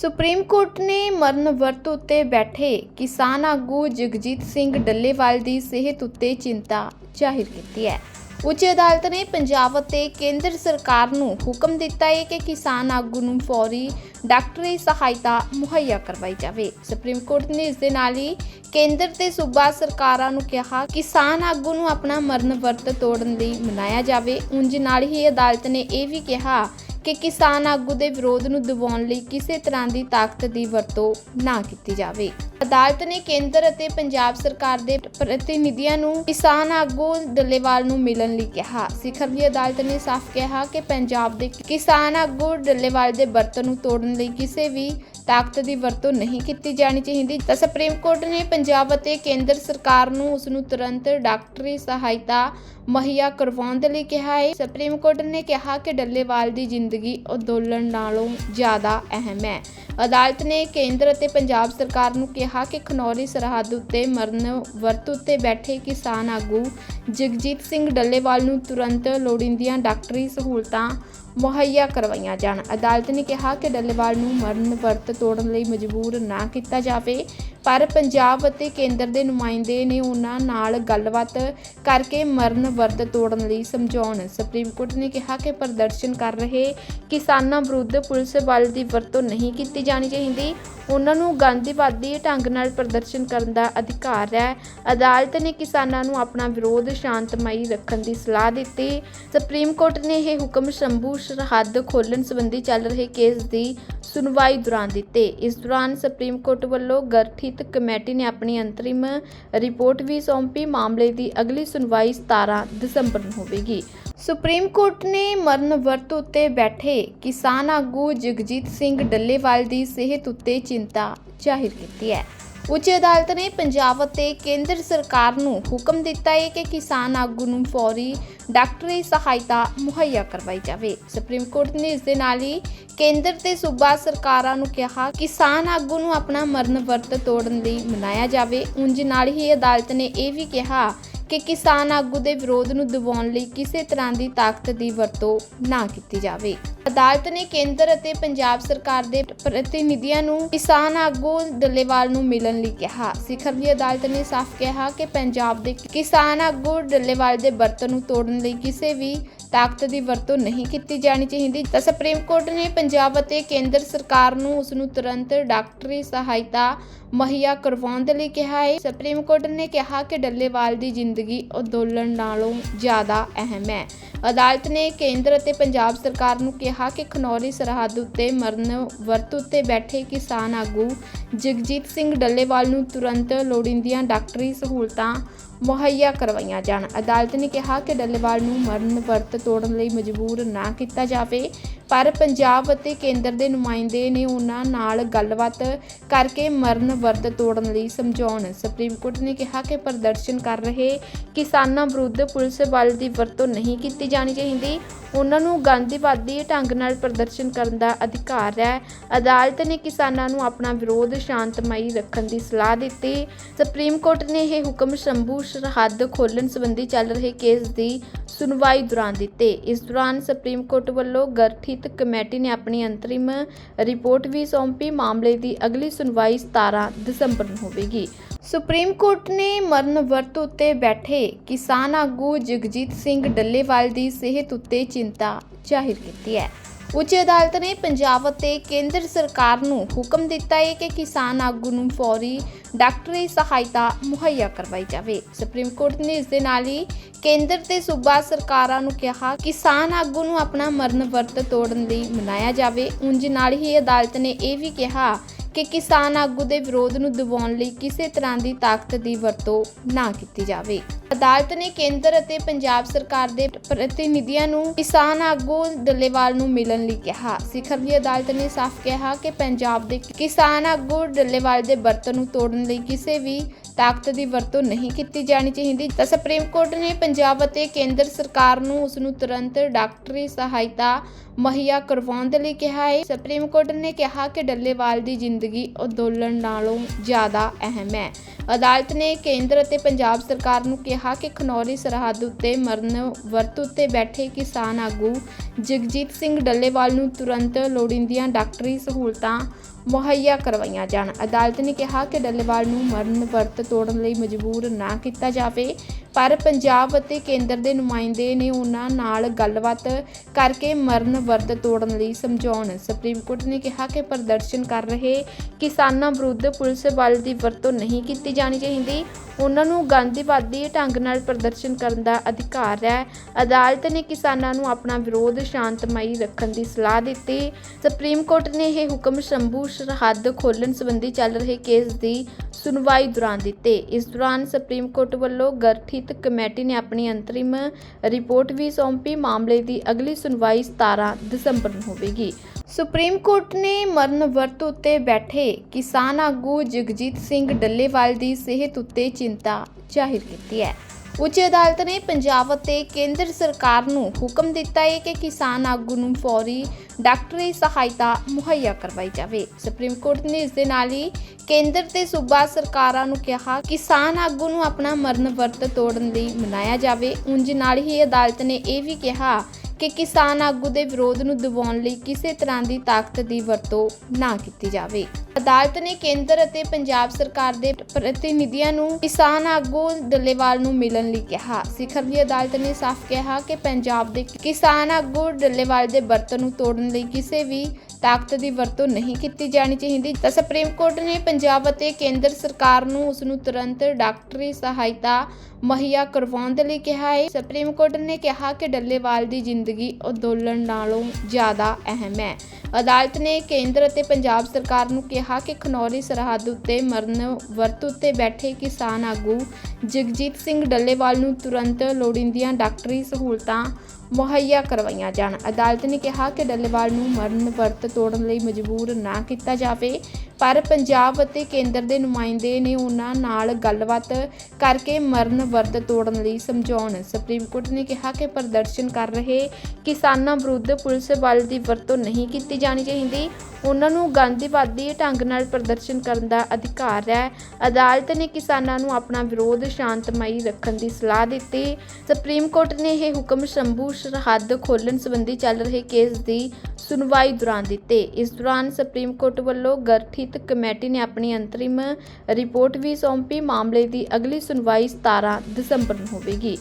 Supreme court ਨੇ ਮਰਨ ਵਰਤ ਉੱਤੇ ਬੈਠੇ ਕਿਸਾਨ ਆਗੂ ਜਗਜੀਤ ਸਿੰਘ ਡੱਲੇਵਾਲ ਦੀ ਸਿਹਤ ਉੱਤੇ ਚਿੰਤਾ ਜ਼ਾਹਿਰ ਕੀਤੀ ਹੈ। ਉੱਚ ਅਦਾਲਤ ਨੇ ਪੰਜਾਬ ਅਤੇ ਕੇਂਦਰ ਸਰਕਾਰ ਨੂੰ ਹੁਕਮ ਦਿੱਤਾ ਹੈ ਕਿ ਕਿਸਾਨ ਆਗੂ ਨੂੰ ਫੌਰੀ ਡਾਕਟਰੀ ਸਹਾਇਤਾ ਮੁਹੱਈਆ ਕਰਵਾਈ ਜਾਵੇ। ਸੁਪਰੀਮ ਕੋਰਟ ਨੇ ਇਸ ਦੇ ਨਾਲ ਹੀ ਕੇਂਦਰ ਤੇ ਸੂਬਾ ਸਰਕਾਰਾਂ ਨੂੰ ਕਿਹਾ, ਕਿਸਾਨ ਆਗੂ ਨੂੰ ਆਪਣਾ ਮਰਨ ਵਰਤ ਤੋੜਨ ਲਈ ਮਨਾਇਆ ਜਾਵੇ। ਉਂਝ ਨਾਲ ਹੀ ਅਦਾਲਤ ਨੇ ਇਹ ਵੀ ਕਿਹਾ ਕਿ ਕਿਸਾਨ ਆਗੂ ਦੇ ਵਿਰੋਧ ਨੂੰ ਦਬਾਉਣ ਲਈ ਕਿਸੇ ਤਰ੍ਹਾਂ ਦੀ ਤਾਕਤ ਦੀ ਵਰਤੋਂ ਨਾ ਕੀਤੀ ਜਾਵੇ। ਅਦਾਲਤ ਨੇ ਕੇਂਦਰ ਅਤੇ ਪੰਜਾਬ ਸਰਕਾਰ ਦੇ ਪ੍ਰਤੀਨਿਧੀਆਂ ਨੂੰ ਕਿਸਾਨ ਆਗੂ ਡੱਲੇਵਾਲ ਨੂੰ ਮਿਲਣ ਲਈ ਕਿਹਾ। ਸਿਖਰ ਅਦਾਲਤ ਨੇ ਸਾਫ਼ ਕਿਹਾ ਕਿ ਪੰਜਾਬ ਦੇ ਕਿਸਾਨ ਆਗੂ ਡੱਲੇਵਾਲ ਦੇ ਬਰਤਨ ਨੂੰ ਤੋੜਨ ਲਈ ਕਿਸੇ ਵੀ ਤਾਕਤ ਦੀ ਵਰਤੋਂ ਨਹੀਂ ਕੀਤੀ ਜਾਣੀ ਚਾਹੀਦੀ। ਤਾਂ ਸੁਪਰੀਮ ਕੋਰਟ ਨੇ ਪੰਜਾਬ ਅਤੇ ਕੇਂਦਰ ਸਰਕਾਰ ਨੂੰ ਉਸ ਨੂੰ ਤੁਰੰਤ ਡਾਕਟਰੀ ਸਹਾਇਤਾ ਮੁਹੱਈਆ ਕਰਵਾਉਣ ਦੇ ਲਈ ਕਿਹਾ ਹੈ। ਸੁਪਰੀਮ ਕੋਰਟ ਨੇ ਕਿਹਾ ਕਿ ਡੱਲੇਵਾਲ ਦੀ ਜ਼ਿੰਦਗੀ ਅੰਦੋਲਨ ਨਾਲੋਂ ਜ਼ਿਆਦਾ ਅਹਿਮ ਹੈ। ਅਦਾਲਤ ਨੇ ਕੇਂਦਰ ਅਤੇ ਪੰਜਾਬ ਸਰਕਾਰ ਨੂੰ ਕਿਹਾ ਕਿ ਖਨੌਰੀ ਸਰਹੱਦ ਉੱਤੇ ਮਰਨ ਵਰਤ ਉੱਤੇ ਬੈਠੇ ਕਿਸਾਨ ਆਗੂ ਜਗਜੀਤ ਸਿੰਘ ਡੱਲੇਵਾਲ ਨੂੰ ਤੁਰੰਤ ਲੋੜੀਂਦੀਆਂ ਡਾਕਟਰੀ ਸਹੂਲਤਾਂ ਮੁਹੱਈਆ ਕਰਵਾਈਆਂ ਜਾਣ। ਅਦਾਲਤ ਨੇ ਕਿਹਾ ਕਿ ਡੱਲੇਵਾਲ ਨੂੰ ਮਰਨ ਵਰਤ ਤੋੜਨ ਲਈ ਮਜਬੂਰ ਨਾ ਕੀਤਾ ਜਾਵੇ, ਪਰ ਪੰਜਾਬ ਅਤੇ ਕੇਂਦਰ ਦੇ ਨੁਮਾਇੰਦੇ ਨੇ ਉਹਨਾਂ ਨਾਲ ਗੱਲਬਾਤ ਕਰਕੇ ਮਰਨ ਵਰਤ ਤੋੜਨ ਲਈ ਸਮਝਾਉਣ। ਸੁਪਰੀਮ ਕੋਰਟ ਨੇ ਕਿਹਾ ਕਿ ਪ੍ਰਦਰਸ਼ਨ ਕਰ ਰਹੇ ਕਿਸਾਨਾਂ ਵਿਰੁੱਧ ਪੁਲਿਸ ਬਲ ਦੀ ਵਰਤੋਂ ਨਹੀਂ ਕੀਤੀ ਜਾਣੀ ਚਾਹੀਦੀ। ਉਹਨਾਂ ਨੂੰ ਗਾਂਧੀਵਾਦੀ ਢੰਗ ਨਾਲ ਪ੍ਰਦਰਸ਼ਨ ਕਰਨ ਦਾ ਅਧਿਕਾਰ ਹੈ। ਅਦਾਲਤ ਨੇ ਕਿਸਾਨਾਂ ਨੂੰ ਆਪਣਾ ਵਿਰੋਧ ਸ਼ਾਂਤਮਈ ਰੱਖਣ ਦੀ ਸਲਾਹ ਦਿੱਤੀ। ਸੁਪਰੀਮ ਕੋਰਟ ਨੇ ਇਹ ਹੁਕਮ ਸ਼ੰਭੂ ਸਰਹੱਦ ਖੋਲ੍ਹਣ ਸੰਬੰਧੀ ਚੱਲ ਰਹੇ ਕੇਸ ਦੀ ਸੁਣਵਾਈ ਦੌਰਾਨ ਦਿੱਤੇ। ਇਸ ਦੌਰਾਨ ਸੁਪਰੀਮ ਕੋਰਟ ਵੱਲੋਂ ਗਠਿਤ ਕਮੇਟੀ ਨੇ ਆਪਣੀ ਅੰਤਰਿਮ ਰਿਪੋਰਟ ਵੀ ਸੌਂਪੀ। ਮਾਮਲੇ ਦੀ ਅਗਲੀ ਸੁਣਵਾਈ 17 ਦਸੰਬਰ ਨੂੰ ਹੋਵੇਗੀ। ਸੁਪਰੀਮ ਕੋਰਟ ਨੇ ਮਰਨ ਵਰਤ ਉੱਤੇ ਬੈਠੇ ਕਿਸਾਨ ਆਗੂ ਜਗਜੀਤ ਸਿੰਘ ਡੱਲੇਵਾਲ ਦੀ ਸਿਹਤ ਉੱਤੇ ਚਿੰਤਾ ਜ਼ਾਹਿਰ ਕੀਤੀ ਹੈ। ਉੱਚ ਅਦਾਲਤ ਨੇ ਪੰਜਾਬ ਅਤੇ ਕੇਂਦਰ ਸਰਕਾਰ ਨੂੰ ਹੁਕਮ ਦਿੱਤਾ ਹੈ ਕਿ ਕਿਸਾਨ ਆਗੂ ਨੂੰ ਫੌਰੀ ਡਾਕਟਰੀ ਸਹਾਇਤਾ ਮੁਹੱਈਆ ਕਰਵਾਈ ਜਾਵੇ। ਸੁਪਰੀਮ ਕੋਰਟ ਨੇ ਇਸ ਦੇ ਨਾਲ ਹੀ ਕੇਂਦਰ ਤੇ ਸੂਬਾ ਸਰਕਾਰਾਂ ਨੂੰ ਕਿਹਾ, ਕਿਸਾਨ ਆਗੂ ਨੂੰ ਆਪਣਾ ਮਰਨ ਵਰਤ ਤੋੜਨ ਲਈ ਮਨਾਇਆ ਜਾਵੇ। ਉਂਝ ਨਾਲ ਹੀ ਅਦਾਲਤ ਨੇ ਇਹ ਵੀ ਕਿਹਾ ਕਿ ਕਿਸਾਨ ਆਗੂ ਦੇ ਵਿਰੋਧ ਨੂੰ ਦਬਾਉਣ ਲਈ ਕਿਸੇ ਤਰ੍ਹਾਂ ਦੀ ਤਾਕਤ ਦੀ ਵਰਤੋਂ ਨਾ ਕੀਤੀ ਜਾਵੇ। ਅਦਾਲਤ ਨੇ ਕੇਂਦਰ ਅਤੇ ਪੰਜਾਬ ਸਰਕਾਰ ਦੇ ਪ੍ਰਤੀਨਿਧੀਆਂ ਨੂੰ ਕਿਸਾਨ ਆਗੂ ਡੱਲੇਵਾਲ ਨੂੰ ਮਿਲਣ ਲਈ ਕਿਹਾ। ਸਿਖਰ ਦੀ ਅਦਾਲਤ ਨੇ ਸਾਫ਼ ਕਿਹਾ ਕਿ ਪੰਜਾਬ ਦੇ ਕਿਸਾਨ ਆਗੂ ਡੱਲੇਵਾਲ ਦੇ ਬਰਤਨ ਨੂੰ ਤੋੜਨ ਲਈ ਕਿਸੇ ਵੀ ਤਾਕਤ ਦੀ ਵਰਤੋਂ ਨਹੀਂ ਕੀਤੀ ਜਾਣੀ ਚਾਹੀਦੀ। ਤਾਂ ਸੁਪਰੀਮ ਕੋਰਟ ਨੇ ਪੰਜਾਬ ਅਤੇ ਕੇਂਦਰ ਸਰਕਾਰ ਨੂੰ ਉਸ ਨੂੰ ਤੁਰੰਤ ਡਾਕਟਰੀ ਸਹਾਇਤਾ ਮੁਹੱਈਆ ਕਰਵਾਉਣ ਦੇ ਲਈ ਕਿਹਾ ਹੈ ਸੁਪਰੀਮ ਕੋਰਟ ਨੇ ਕਿਹਾ ਕਿ ਡੱਲੇਵਾਲ ਦੀ ਜ਼ਿੰਦਗੀ ਅੰਦੋਲਨ ਨਾਲੋਂ ਜ਼ਿਆਦਾ ਅਹਿਮ ਹੈ। ਅਦਾਲਤ ਨੇ ਕੇਂਦਰ ਅਤੇ ਪੰਜਾਬ ਸਰਕਾਰ ਨੂੰ ਕਿਹਾ ਕਿ ਖਨੌਰੀ ਸਰਹੱਦ ਉੱਤੇ ਮਰਨ ਵਰਤ ਉੱਤੇ ਬੈਠੇ ਕਿਸਾਨ ਆਗੂ ਜਗਜੀਤ ਸਿੰਘ ਡੱਲੇਵਾਲ ਨੂੰ ਤੁਰੰਤ ਲੋੜੀਂਦੀਆਂ ਡਾਕਟਰੀ ਸਹੂਲਤਾਂ ਮੁਹੱਈਆ ਕਰਵਾਈਆਂ ਜਾਣ। ਅਦਾਲਤ ਨੇ ਕਿਹਾ ਕਿ ਡੱਲੇਵਾਲ ਨੂੰ ਮਰਨ, ਵਰਤ, ਤੋੜਨ ਲਈ ਮਜਬੂਰ ਨਾ ਕੀਤਾ ਜਾਵੇ, ਪਰ ਪੰਜਾਬ ਅਤੇ ਕੇਂਦਰ ਦੇ ਨੁਮਾਇੰਦੇ ਨੇ ਉਹਨਾਂ ਨਾਲ ਗੱਲਬਾਤ ਕਰਕੇ ਮਰਨ, ਵਰਤ, ਤੋੜਨ ਲਈ ਸਮਝਾਉਣ। ਸੁਪਰੀਮ ਕੋਰਟ ਨੇ ਕਿਹਾ ਕਿ ਪ੍ਰਦਰਸ਼ਨ ਕਰ ਰਹੇ ਕਿਸਾਨਾਂ ਵਿਰੁੱਧ ਪੁਲਿਸ ਬਲ ਦੀ ਵਰਤੋਂ ਨਹੀਂ ਕੀਤੀ ਜਾਣੀ ਚਾਹੀਦੀ। ਉਹਨਾਂ ਨੂੰ ਗਾਂਧੀਵਾਦੀ ਢੰਗ ਨਾਲ ਪ੍ਰਦਰਸ਼ਨ ਕਰਨ ਦਾ ਅਧਿਕਾਰ ਹੈ। ਅਦਾਲਤ ਨੇ ਕਿਸਾਨਾਂ ਨੂੰ ਆਪਣਾ ਵਿਰੋਧ ਸ਼ਾਂਤਮਈ ਰੱਖਣ ਦੀ ਸਲਾਹ ਦਿੱਤੀ। ਸੁਪਰੀਮ ਕੋਰਟ ਨੇ ਇਹ ਹੁਕਮ ਸ਼ੰਭੂ ਸਰਹੱਦ ਖੋਲ੍ਹਣ ਸੰਬੰਧੀ ਚੱਲ ਰਹੇ ਕੇਸ ਦੀ ਸੁਣਵਾਈ ਦੌਰਾਨ ਦਿੱਤੇ। ਇਸ ਦੌਰਾਨ ਸੁਪਰੀਮ ਕੋਰਟ ਵੱਲੋਂ ਗਠਿਤ ਕਮੇਟੀ ਨੇ ਆਪਣੀ ਅੰਤਰਿਮ ਰਿਪੋਰਟ ਵੀ ਸੌਂਪੀ। ਮਾਮਲੇ ਦੀ ਅਗਲੀ ਸੁਣਵਾਈ 17 ਦਸੰਬਰ ਨੂੰ ਹੋਵੇਗੀ। ਸੁਪਰੀਮ ਕੋਰਟ ਨੇ ਮਰਨ ਵਰਤ ਉੱਤੇ ਬੈਠੇ ਕਿਸਾਨ ਆਗੂ ਜਗਜੀਤ ਸਿੰਘ ਡੱਲੇਵਾਲ ਦੀ ਸਿਹਤ ਉੱਤੇ ਚਿੰਤਾ ਜ਼ਾਹਿਰ ਕੀਤੀ ਹੈ। ਉੱਚ ਅਦਾਲਤ ਨੇ ਪੰਜਾਬ ਅਤੇ ਕੇਂਦਰ ਸਰਕਾਰ ਨੂੰ ਹੁਕਮ ਦਿੱਤਾ ਹੈ ਕਿ ਕਿਸਾਨ ਆਗੂ ਨੂੰ ਫੌਰੀ ਡਾਕਟਰੀ ਸਹਾਇਤਾ ਮੁਹੱਈਆ ਕਰਵਾਈ ਜਾਵੇ। ਸੁਪਰੀਮ ਕੋਰਟ ਨੇ ਇਸ ਦੇ ਨਾਲ ਹੀ ਕੇਂਦਰ ਤੇ ਸੂਬਾ ਸਰਕਾਰਾਂ ਨੂੰ ਕਿਹਾ, ਕਿਸਾਨ ਆਗੂ ਨੂੰ ਆਪਣਾ ਮਰਨ ਵਰਤ ਤੋੜਨ ਲਈ ਮਨਾਇਆ ਜਾਵੇ। ਉਂਝ ਨਾਲ ਹੀ ਅਦਾਲਤ ਨੇ ਇਹ ਵੀ ਕਿਹਾ ਕਿ ਕਿਸਾਨ ਆਗੂ ਦੇ ਵਿਰੋਧ ਨੂੰ ਦਬਾਉਣ ਲਈ ਕਿਸੇ ਤਰ੍ਹਾਂ ਦੀ ਤਾਕਤ ਦੀ ਵਰਤੋਂ ਨਾ ਕੀਤੀ ਜਾਵੇ। ਅਦਾਲਤ ਨੇ ਕੇਂਦਰ ਅਤੇ ਪੰਜਾਬ ਸਰਕਾਰ ਦੇ ਪ੍ਰਤੀਨਿਧੀਆਂ ਨੂੰ ਕਿਸਾਨ ਆਗੂ ਡੱਲੇਵਾਲ ਨੂੰ ਮਿਲਣ ਲਈ ਕਿਹਾ। ਸਿਖਰ ਦੀ ਅਦਾਲਤ ਨੇ ਸਾਫ਼ ਕਿਹਾ ਕਿ ਪੰਜਾਬ ਦੇ ਕਿਸਾਨ ਆਗੂ ਡੱਲੇਵਾਲ ਦੇ ਬਰਤਨ ਨੂੰ ਤੋੜਨ ਲਈ ਕਿਸੇ ਵੀ ਤਾਕਤ ਦੀ ਵਰਤੋਂ ਨਹੀਂ ਕੀਤੀ ਜਾਣੀ ਚਾਹੀਦੀ। ਤਾਂ ਸੁਪਰੀਮ ਕੋਰਟ ਨੇ ਪੰਜਾਬ ਅਤੇ ਕੇਂਦਰ ਸਰਕਾਰ ਨੂੰ ਉਸ ਨੂੰ ਤੁਰੰਤ ਡਾਕਟਰੀ ਸਹਾਇਤਾ ਮੁਹੱਈਆ ਕਰਵਾਉਣ ਦੇ ਲਈ ਕਿਹਾ ਹੈ। ਸੁਪਰੀਮ ਕੋਰਟ ਨੇ ਕਿਹਾ ਕਿ ਡੱਲੇਵਾਲ ਦੀ ਜ਼ਿੰਦਗੀ ਅੰਦੋਲਨ ਨਾਲੋਂ ਜ਼ਿਆਦਾ ਅਹਿਮ ਹੈ। ਅਦਾਲਤ ਨੇ ਕੇਂਦਰ ਅਤੇ ਪੰਜਾਬ ਸਰਕਾਰ ਨੂੰ ਕਿਹਾ ਕਿ ਖਨੌਰੀ ਸਰਹੱਦ ਉੱਤੇ ਮਰਨ ਵਰਤ ਉੱਤੇ ਬੈਠੇ ਕਿਸਾਨ ਆਗੂ ਜਗਜੀਤ ਸਿੰਘ ਡੱਲੇਵਾਲ ਨੂੰ ਤੁਰੰਤ ਲੋੜੀਂਦੀਆਂ ਡਾਕਟਰੀ ਸਹੂਲਤਾਂ ਮੁਹੱਈਆ ਕਰਵਾਈਆਂ ਜਾਣ। ਅਦਾਲਤ ਨੇ ਕਿਹਾ ਕਿ ਡੱਲੇਵਾਲ ਨੂੰ ਮਰਨ ਵਰਤ ਤੋੜਨ ਲਈ ਮਜਬੂਰ ਨਾ ਕੀਤਾ ਜਾਵੇ। ਪਰ ਪੰਜਾਬ ਅਤੇ ਕੇਂਦਰ ਦੇ ਨੁਮਾਇੰਦੇ ਨੇ ਉਹਨਾਂ ਨਾਲ ਗੱਲਬਾਤ ਕਰਕੇ ਮਰਨ ਵਰਤ ਤੋੜਨ ਲਈ ਸਮਝਾਉਣ। ਸੁਪਰੀਮ ਕੋਰਟ ਨੇ ਕਿਹਾ ਕਿ ਪ੍ਰਦਰਸ਼ਨ ਕਰ ਰਹੇ ਕਿਸਾਨਾਂ ਵਿਰੁੱਧ ਪੁਲਿਸ ਬਲ ਦੀ ਵਰਤੋਂ ਨਹੀਂ ਕੀਤੀ ਜਾਣੀ ਚਾਹੀਦੀ। ਉਹਨਾਂ ਨੂੰ ਗਾਂਧੀਵਾਦੀ ਢੰਗ ਨਾਲ ਪ੍ਰਦਰਸ਼ਨ ਕਰਨ ਦਾ ਅਧਿਕਾਰ ਹੈ। ਅਦਾਲਤ ਨੇ ਕਿਸਾਨਾਂ ਨੂੰ ਆਪਣਾ ਵਿਰੋਧ ਸ਼ਾਂਤਮਈ ਰੱਖਣ ਦੀ ਸਲਾਹ ਦਿੱਤੀ। ਸੁਪਰੀਮ ਕੋਰਟ ਨੇ ਇਹ ਹੁਕਮ ਸ਼ੰਭੂ ਸਰਹੱਦ ਖੋਲ੍ਹਣ ਸੰਬੰਧੀ ਚੱਲ ਰਹੇ ਕੇਸ ਦੀ ਸੁਣਵਾਈ ਦੌਰਾਨ ਦਿੱਤੇ। ਇਸ ਦੌਰਾਨ ਸੁਪਰੀਮ ਕੋਰਟ ਵੱਲੋਂ ਗਠਿਤ ਕਮੇਟੀ ਨੇ ਆਪਣੀ ਅੰਤਰਿਮ ਰਿਪੋਰਟ ਵੀ ਸੌਂਪੀ। ਮਾਮਲੇ ਦੀ ਅਗਲੀ ਸੁਣਵਾਈ 17 ਦਸੰਬਰ ਨੂੰ ਹੋਵੇਗੀ। ਸੁਪਰੀਮ ਕੋਰਟ ਨੇ ਮਰਨ ਵਰਤ ਉੱਤੇ ਬੈਠੇ ਕਿਸਾਨ ਆਗੂ ਜਗਜੀਤ ਸਿੰਘ ਡੱਲੇਵਾਲ ਦੀ ਸਿਹਤ ਉੱਤੇ ਚਿੰਤਾ ਜ਼ਾਹਿਰ ਕੀਤੀ ਹੈ। ਉੱਚ ਅਦਾਲਤ ਨੇ ਪੰਜਾਬ ਅਤੇ ਕੇਂਦਰ ਸਰਕਾਰ ਨੂੰ ਹੁਕਮ ਦਿੱਤਾ ਹੈ ਕਿ ਕਿਸਾਨ ਆਗੂ ਨੂੰ ਫੌਰੀ ਡਾਕਟਰੀ ਸਹਾਇਤਾ ਮੁਹੱਈਆ ਕਰਵਾਈ ਜਾਵੇ। ਸੁਪਰੀਮ ਕੋਰਟ ਨੇ ਇਸ ਦੇ ਨਾਲ ਹੀ ਕੇਂਦਰ ਤੇ ਸੂਬਾ ਸਰਕਾਰਾਂ ਨੂੰ ਕਿਹਾ, ਕਿਸਾਨ ਆਗੂ ਨੂੰ ਆਪਣਾ ਮਰਨ ਵਰਤ ਤੋੜਨ ਲਈ ਮਨਾਇਆ ਜਾਵੇ। ਉਂਝ ਨਾਲ ਹੀ ਅਦਾਲਤ ਨੇ ਇਹ ਵੀ ਕਿਹਾ ਕਿ ਕਿਸਾਨ ਆਗੂ ਦੇ ਵਿਰੋਧ ਨੂੰ ਦਬਾਉਣ ਲਈ ਕਿਸੇ ਤਰ੍ਹਾਂ ਦੀ ਤਾਕਤ ਦੀ ਵਰਤੋਂ ਨਾ ਕੀਤੀ ਜਾਵੇ। ਅਦਾਲਤ ਨੇ ਕੇਂਦਰ ਅਤੇ ਪੰਜਾਬ ਸਰਕਾਰ ਦੇ ਪ੍ਰਤੀਨਿਧੀਆਂ ਨੂੰ ਕਿਸਾਨ ਆਗੂ ਡੱਲੇਵਾਲ ਨੂੰ ਮਿਲਣ ਲਈ ਕਿਹਾ। ਸਿਖਰ ਦੀ ਅਦਾਲਤ ਨੇ ਸਾਫ਼ ਕਿਹਾ ਕਿ ਪੰਜਾਬ ਦੇ ਕਿਸਾਨ ਆਗੂ ਡੱਲੇਵਾਲ ਦੇ ਵਰਤਨ ਨੂੰ ਤੋੜਨ ਲਈ ਕਿਸੇ ਵੀ ਤਾਕਤ ਦੀ ਵਰਤੋਂ ਨਹੀਂ ਕੀਤੀ ਜਾਣੀ ਚਾਹੀਦੀ। ਤਾਂ ਸੁਪਰੀਮ ਕੋਰਟ ਨੇ ਪੰਜਾਬ ਅਤੇ ਕੇਂਦਰ ਸਰਕਾਰ ਨੂੰ ਉਸ ਨੂੰ ਤੁਰੰਤ ਡਾਕਟਰੀ ਸਹਾਇਤਾ ਮੁਹੱਈਆ ਕਰਵਾਉਣ ਦੇ ਲਈ ਕਿਹਾ ਹੈ। ਸੁਪਰੀਮ ਕੋਰਟ ਨੇ ਕਿਹਾ ਕਿ ਡੱਲੇਵਾਲ ਦੀ ਜ਼ਿੰਦਗੀ ਅੰਦੋਲਨ ਨਾਲੋਂ ਜ਼ਿਆਦਾ ਅਹਿਮ ਹੈ। ਅਦਾਲਤ ਨੇ ਕੇਂਦਰ ਅਤੇ ਪੰਜਾਬ ਸਰਕਾਰ ਨੂੰ ਕਿਹਾ ਕਿ ਖਨੌਰੀ ਸਰਹੱਦ ਉੱਤੇ ਮਰਨ ਵਰਤ ਉੱਤੇ ਬੈਠੇ ਕਿਸਾਨ ਆਗੂ ਜਗਜੀਤ ਸਿੰਘ ਡੱਲੇਵਾਲ ਨੂੰ ਤੁਰੰਤ ਲੋੜੀਂਦੀਆਂ ਡਾਕਟਰੀ ਸਹੂਲਤਾਂ ਮੁਹੱਈਆ ਕਰਵਾਈਆਂ ਜਾਣ। ਅਦਾਲਤ ਨੇ ਕਿਹਾ ਕਿ ਡੱਲੇਵਾਲ ਨੂੰ ਮਰਨ ਵਰਤ ਤੋੜਨ ਲਈ ਮਜਬੂਰ ਨਾ ਕੀਤਾ ਜਾਵੇ। ਪਰ ਪੰਜਾਬ ਅਤੇ ਕੇਂਦਰ ਦੇ ਨੁਮਾਇੰਦੇ ਨੇ ਉਹਨਾਂ ਨਾਲ ਗੱਲਬਾਤ ਕਰਕੇ ਮਰਨ ਵਰਤ ਤੋੜਨ ਲਈ ਸਮਝਾਉਣ। ਸੁਪਰੀਮ ਕੋਰਟ ਨੇ ਕਿਹਾ ਕਿ ਪ੍ਰਦਰਸ਼ਨ ਕਰ ਰਹੇ ਕਿਸਾਨਾਂ ਵਿਰੁੱਧ ਪੁਲਿਸ ਬਲ ਦੀ ਵਰਤੋਂ ਨਹੀਂ ਕੀਤੀ ਜਾਣੀ ਚਾਹੀਦੀ। ਉਹਨਾਂ ਨੂੰ ਗਾਂਧੀਵਾਦੀ ਢੰਗ ਨਾਲ ਪ੍ਰਦਰਸ਼ਨ ਕਰਨ ਦਾ ਅਧਿਕਾਰ ਹੈ। ਅਦਾਲਤ ਨੇ ਕਿਸਾਨਾਂ ਨੂੰ ਆਪਣਾ ਵਿਰੋਧ ਸ਼ਾਂਤਮਈ ਰੱਖਣ ਦੀ ਸਲਾਹ ਦਿੱਤੀ। ਸੁਪਰੀਮ ਕੋਰਟ ਨੇ ਇਹ ਹੁਕਮ ਸ਼ੰਭੂ ਸਰਹੱਦ ਖੋਲ੍ਹਣ ਸੰਬੰਧੀ ਚੱਲ ਰਹੇ ਕੇਸ ਦੀ ਸੁਣਵਾਈ ਦੌਰਾਨ ਦਿੱਤੇ। ਇਸ ਦੌਰਾਨ ਸੁਪਰੀਮ ਕੋਰਟ ਵੱਲੋਂ ਗਰਠੀ ਗਠਿਤ ਕਮੇਟੀ ਨੇ ਆਪਣੀ ਅੰਤਰਿਮ ਰਿਪੋਰਟ ਵੀ ਸੌਂਪੀ। ਮਾਮਲੇ ਦੀ ਅਗਲੀ ਸੁਣਵਾਈ 17 ਦਸੰਬਰ ਨੂੰ ਹੋਵੇਗੀ।